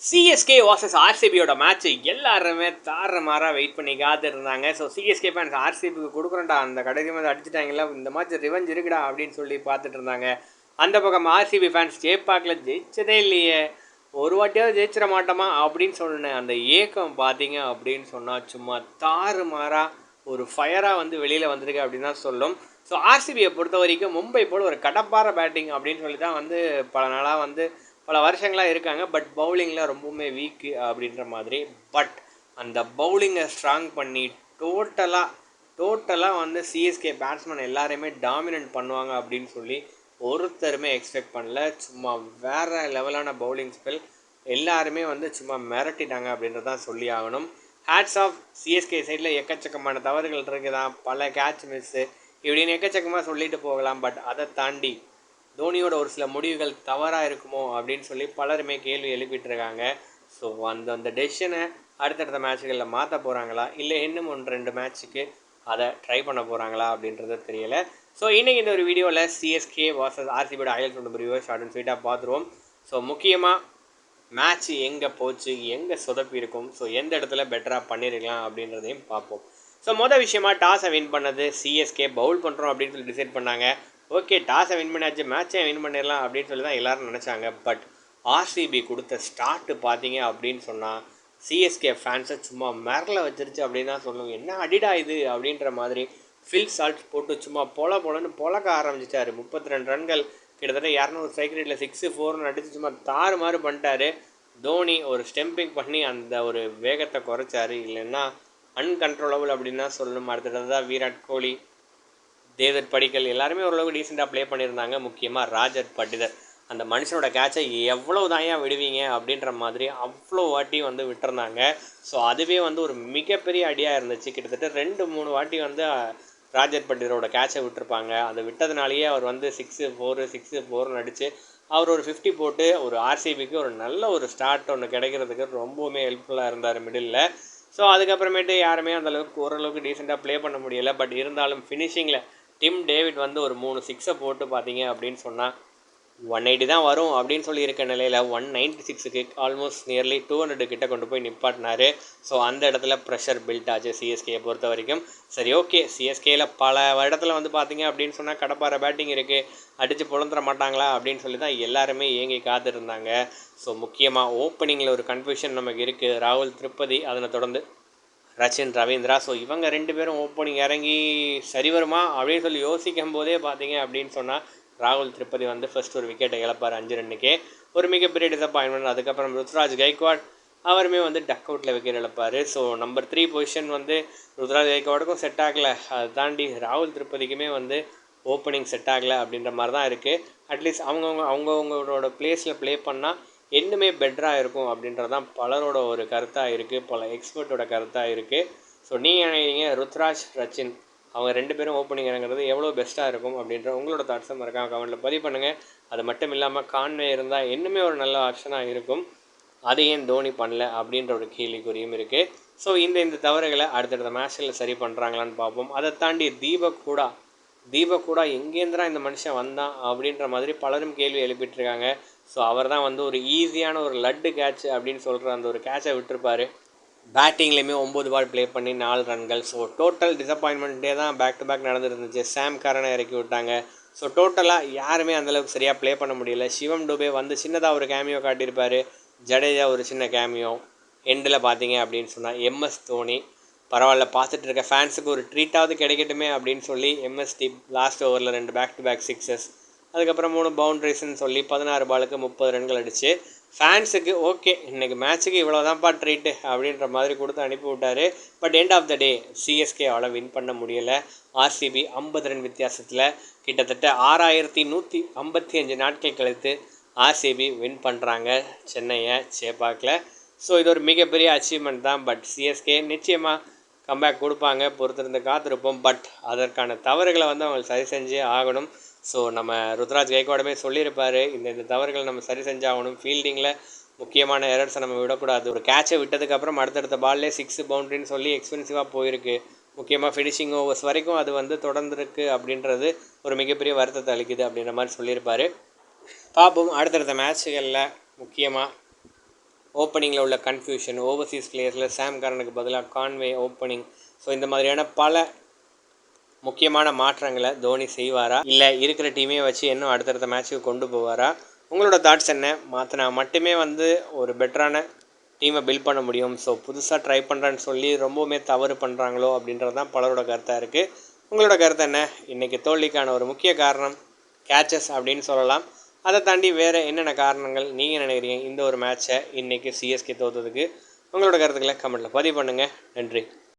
CSK versus ஆர்சிபியோட match எல்லாருமே தார மாறாக வெயிட் பண்ணி காத்திருந்தாங்க. ஸோ சிஎஸ்கே ஃபேன்ஸ் ஆர்சிபிக்கு கொடுக்குறேன்டா. அந்த கடைசி மாதிரி அடிச்சிட்டாங்கல்ல இந்த மேட்ச் ரிவெஞ்ச் இருக்குடா அப்படின்னு சொல்லி பார்த்துட்டு இருந்தாங்க. அந்த பக்கம் ஆர்சிபி ஃபேன்ஸ் ஜெயிப்பாக்கில் ஜெயிச்சதே இல்லையே. ஒரு வாட்டியாவது ஜெயிச்சிட மாட்டோமா அப்படின்னு சொன்னேன். அந்த ஏக்கம் பார்த்தீங்க அப்படின்னு சொன்னால் சும்மா தாறு மாறாக ஒரு ஃபயராக வந்து வெளியில் வந்திருக்கு அப்படின்னு தான் சொல்லும். ஸோ ஆர்சிபியை பொறுத்த வரைக்கும் மும்பை போல் ஒரு கடப்பார பேட்டிங் அப்படின்னு சொல்லி தான் வந்து பல நாளாக வந்து பல வருஷங்களாக இருக்காங்க பட் பவுலிங்கில் ரொம்பவுமே வீக்கு அப்படின்ற மாதிரி. பட் அந்த பவுலிங்கை ஸ்ட்ராங் பண்ணி டோட்டலாக டோட்டலாக வந்து சிஎஸ்கே பேட்ஸ்மேன் எல்லாரையுமே டாமினன்ட் பண்ணுவாங்க அப்படின்னு சொல்லி ஒருத்தருமே எக்ஸ்பெக்ட் பண்ணல. சும்மா வேறு லெவலான பவுலிங் ஸ்பெல் எல்லாருமே வந்து சும்மா மிரட்டிட்டாங்க அப்படின்றத தான் சொல்லி ஆகணும். ஹேட்ஸ் ஆஃப் சிஎஸ்கே சைடில் எக்கச்சக்கமான தவறுகள் இருக்குதான். பல கேட்ச் மிஸ்ஸு இப்படின்னு எக்கச்சக்கமாக சொல்லிட்டு போகலாம் பட் அதை தாண்டி தோனியோட ஒரு சில முடிவுகள் தவறாக இருக்குமோ அப்படின்னு சொல்லி பலருமே கேள்வி எழுப்பிட்டு இருக்காங்க ஸோ அந்த அந்த டெசிஷனை அடுத்தடுத்த மேட்சுகளில் மாற்ற போகிறாங்களா இல்லை இன்னும் ஒன்று ரெண்டு மேட்ச்சுக்கு அதை ட்ரை பண்ண போகிறாங்களா அப்படின்றது தெரியல. ஸோ இன்றைக்கி இந்த ஒரு வீடியோவில் சிஎஸ்கே வாசஸ் ஆர்சிபியோட அயல் சொன்ன ரிவ்யூ ஷார்ட்னு ஸ்வீட்டாக பார்த்துருவோம் ஸோ முக்கியமாக மேட்ச் எங்கே போச்சு? எங்கே சொதப்பி இருக்கும்? ஸோ எந்த இடத்துல பெட்டராக பண்ணியிருக்கலாம் அப்படின்றதையும் பார்ப்போம். ஸோ மொதல் விஷயமா டாஸை வின் பண்ணது சிஎஸ்கே பவுல் பண்ணுறோம் அப்படின்னு சொல்லி டிசைட் பண்ணாங்க. ஓகே டாஸை வின் பண்ணாச்சு? மேட்சை வின் பண்ணிடலாம் அப்படின்னு சொல்லி தான் எல்லோரும் நினச்சாங்க. பட் ஆர்சிபி கொடுத்த ஸ்டார்ட்டு பார்த்தீங்க அப்படின்னு சொன்னால் சிஎஸ்கே ஃபேன்ஸை சும்மா மிரல வச்சிருச்சு அப்படின்னு தான் சொல்லுவோம் என்ன அடிடா இது அப்படின்ற மாதிரி ஃபில் சால்ட் போட்டு சும்மா பொல பொலன்னு பொழக்க ஆரம்பிச்சிட்டாரு. முப்பத்தி ரெண்டு ரன்கள் கிட்டத்தட்ட இரநூறு ஸ்ட்ரைக் ரேட்டில் சிக்ஸு ஃபோர்னு அடித்து சும்மா தாறு மாதிரி பண்ணிட்டாரு. தோனி ஒரு ஸ்டெம்பிங் பண்ணி அந்த ஒரு வேகத்தை குறைச்சாரு. இல்லைன்னா அன்கண்ட்ரோலபிள் அப்படின்னு தான் சொல்லணும். அடுத்தது தான் விராட் கோலி. தேவத் படிக்கல் எல்லாருமே ஓரளவுக்கு டீசெண்டாக ப்ளே பண்ணியிருந்தாங்க. முக்கியமாக ராஜர் பட்டிதர் அந்த மனுஷனோட கேட்சை எவ்வளோ தான் விடுவீங்க அப்படின்ற மாதிரி அவ்வளோ வாட்டி வந்து விட்டுருந்தாங்க. ஸோ அதுவே வந்து ஒரு மிகப்பெரிய அடியாக இருந்துச்சு. கிட்டத்தட்ட ரெண்டு மூணு வாட்டி வந்து ராஜர் பட்டிதரோட கேட்சை விட்டுருப்பாங்க. அதை விட்டதுனாலேயே அவர் வந்து சிக்ஸு ஃபோரு சிக்ஸு ஃபோர்னு அடித்து அவர் ஒரு ஃபிஃப்டி போட்டு ஒரு ஆர்சிபிக்கு ஒரு நல்ல ஒரு ஸ்டார்ட் ஒன்று கிடைக்கிறதுக்கு ரொம்பவுமே ஹெல்ப்ஃபுல்லாக இருந்தார் மிடில் ஸோ அதுக்கப்புறமேட்டு யாருமே அந்தளவுக்கு ஓரளவுக்கு டீசெண்டாக ப்ளே பண்ண முடியலை. பட் இருந்தாலும் ஃபினிஷிங்கில் டிம் டேவிட் வந்து ஒரு மூணு சிக்ஸை போட்டு பார்த்தீங்க அப்படின்னு சொன்னால் ஒன் எயிட்டி தான் வரும் அப்படின்னு சொல்லியிருக்க நிலையில் ஒன் நைன்ட்டி சிக்ஸுக்கு ஆல்மோஸ்ட் நியர்லி டூ ஹண்ட்ரட் கிட்ட கொண்டு போய் நிப்பாட்டினார். ஸோ அந்த இடத்துல ப்ரெஷர் பில்ட் ஆச்சு சிஎஸ்கேயை பொறுத்த வரைக்கும். சரி ஓகே சிஎஸ்கேயில் பல இடத்துல வந்து பார்த்தீங்க அப்படின்னு சொன்னால் கடப்பார பேட்டிங் இருக்குது அடித்து புலந்துட மாட்டாங்களா அப்படின்னு சொல்லி தான் எல்லாருமே ஏங்கி காத்திருந்தாங்க. ஸோ முக்கியமாக ஓப்பனிங்கில் ஒரு கன்ஃபியூஷன் நமக்கு இருக்குது ராகுல் திருப்பதி அதனை தொடர்ந்து ரச்சின் ரவீந்திரா. ஸோ இவங்க ரெண்டு பேரும் ஓப்பனிங் இறங்கி சரி வருமா அப்படின்னு சொல்லி யோசிக்கும் போதே பார்த்தீங்க அப்படின்னு சொன்னால் ராகுல் திருப்பதி வந்து ஃபர்ஸ்ட் ஒரு விக்கெட்டை இழப்பார் அஞ்சு ரன்னுக்கே. ஒரு மிகப்பெரிய டிசப்பாயின்மெண்ட் அதுக்கப்புறம் ருத்ராஜ் கைக்வாட் அவருமே வந்து டக் அவுட்டில் விக்கெட் இழப்பார். ஸோ நம்பர் த்ரீ பொசிஷன் வந்து ருத்ராஜ் கைக்வாடுக்கும் செட் ஆகலை. அதை தாண்டி ராகுல் திருப்பதிக்குமே வந்து ஓப்பனிங் செட் ஆகலை அப்படின்ற மாதிரி தான் இருக்குது அட்லீஸ்ட் அவங்கவுங்க அவங்கவுங்களோட பிளேஸில் ப்ளே பண்ணால் இன்னுமே பெட்டராக இருக்கும் அப்படின்றது தான் பலரோட ஒரு கருத்தாக இருக்குது பல எக்ஸ்பர்ட்டோட கருத்தாக இருக்குது ஸோ நீங்கள் நினைக்கிறீங்க ருத்ராஜ் ரச்சின். அவங்க ரெண்டு பேரும் ஓப்பனிங் இறங்குறது எவ்வளோ பெஸ்ட்டாக இருக்கும் அப்படின்ற உங்களோட தாட்ஸை மறக்காம கமெண்ட்டில் பதிவு பண்ணுங்கள் அது மட்டும் இல்லாமல் கான்வே இருந்தால் இன்னுமே ஒரு நல்ல ஆப்ஷனாக இருக்கும். அதையும் ஏன் தோனி பண்ணல அப்படின்ற ஒரு கேள்விக்குறியும் இருக்குது ஸோ இந்த இந்த தவறுகளை அடுத்தடுத்த மேட்ச்சில் சரி பண்ணுறாங்களான்னு பார்ப்போம். அதை தாண்டி தீபக் கூட தீபக் கூட எங்கேருந்துடா இந்த மனுஷன் வந்தான் அப்படின்ற மாதிரி பலரும் கேள்வி எழுப்பிட்டுருக்காங்க ஸோ அவர் தான் வந்து ஒரு ஈஸியான ஒரு லட்டு கேட்ச் அப்படின்னு சொல்கிற அந்த ஒரு கேட்சை விட்டுருப்பார். பேட்டிங்லேயுமே ஒம்பது பால் ப்ளே பண்ணி நாலு ரன்கள். ஸோ டோட்டல் டிசப்பாயின்மெண்ட்டே தான் பேக் டு பேக் நடந்துருந்துச்சு. சாம் காரனை இறக்கி விட்டாங்க. ஸோ டோட்டலாக யாருமே அந்தளவுக்கு சரியாக ப்ளே பண்ண முடியல. சிவம் டூபே வந்து சின்னதாக ஒரு கேமியோ காட்டியிருப்பார். ஜடேஜா ஒரு சின்ன கேமியோ எண்டில் பார்த்தீங்க அப்படின்னு சொன்னால் எம்எஸ் தோனி. பரவாயில்ல பார்த்துட்டு இருக்க ஃபேன்ஸுக்கு ஒரு ட்ரீட்டாவது கிடைக்கட்டுமே அப்படின்னு சொல்லி எம்எஸ்டி லாஸ்ட் ஓவரில் ரெண்டு பேக் டு பேக் சிக்ஸஸ் அதுக்கப்புறம் மூணு பவுண்ட்ரிஸ்ன்னு சொல்லி பதினாறு பாலுக்கு முப்பது ரன்கள் அடித்து ஃபேன்ஸுக்கு ஓகே இன்றைக்கி மேட்ச்சுக்கு இவ்வளோ தான்ப்பா ட்ரீட்டு அப்படின்ற மாதிரி கொடுத்து அனுப்பி விட்டார். But end of the day CSK அவளை வின் பண்ண முடியலை. ஆர்சிபி ஐம்பது ரன் வித்தியாசத்தில் கிட்டத்தட்ட ஆறாயிரத்தி நூற்றி ஐம்பத்தி அஞ்சு நாட்கள் கழித்து ஆர்சிபி வின் பண்ணுறாங்க சென்னையை சேப்பாக்கில். ஸோ இது ஒரு மிகப்பெரிய அச்சீவ்மெண்ட் தான். பட் சிஎஸ்கே நிச்சயமாக கம்பேக் கொடுப்பாங்க பொறுத்திருந்து காத்திருப்போம். பட் அதற்கான தவறுகளை வந்து அவங்க சரி செஞ்சே ஆகணும். ஸோ நம்ம ருத்ராஜ் கைகோடமே சொல்லியிருப்பார் இந்த இந்த தவறுகள் நம்ம சரி செஞ்சாகணும். ஃபீல்டிங்கில் முக்கியமான எரர்ஸை நம்ம விடக்கூடாது. ஒரு கேட்சை விட்டதுக்கப்புறம் அடுத்தடுத்த பால்லே சிக்ஸ் பவுண்ட்ரின்னு சொல்லி எக்ஸ்பென்சிவாக போயிருக்கு. முக்கியமாக ஃபினிஷிங் ஓவர்ஸ் வரைக்கும் அது வந்து தொடர்ந்துருக்கு அப்படின்றது ஒரு மிகப்பெரிய வருத்தத்தை அளிக்குது அப்படின்ற மாதிரி சொல்லியிருப்பார். பார்ப்போம். அடுத்தடுத்த மேட்ச்சுகளில் முக்கியமாக ஓப்பனிங்கில் உள்ள கன்ஃபியூஷன் ஓவர்சீஸ் பிளேயர்ஸில் சாம் கரனுக்கு பதிலாக கான்வே ஓப்பனிங் ஸோ இந்த மாதிரியான பல முக்கியமான மாற்றங்களை தோனி செய்வாரா? இல்லை இருக்கிற டீமே வச்சு இன்னும் அடுத்தடுத்த மேட்ச்சுக்கு கொண்டு போவாரா? உங்களோட தாட்ஸ் என்ன? மாற்றினா மட்டுமே வந்து ஒரு பெட்டரான டீமை பில்ட் பண்ண முடியும். ஸோ புதுசாக ட்ரை பண்ணுறேன்னு சொல்லி ரொம்பவுமே தவறு பண்ணுறாங்களோ அப்படின்றது தான் பலரோட கருத்தாக இருக்குது உங்களோட கருத்து என்ன? இன்றைக்கி தோல்விக்கான ஒரு முக்கிய காரணம் கேச்சஸ் அப்படின்னு சொல்லலாம். அதை தாண்டி வேறு என்னென்ன காரணங்கள் நீங்கள் நினைக்கிறீங்க? இந்த ஒரு மேட்ச்சை இன்றைக்கி சிஎஸ்கே தோற்றதுக்கு உங்களோட கருத்துக்களை கமெண்ட்டில் பதிவு பண்ணுங்கள் நன்றி.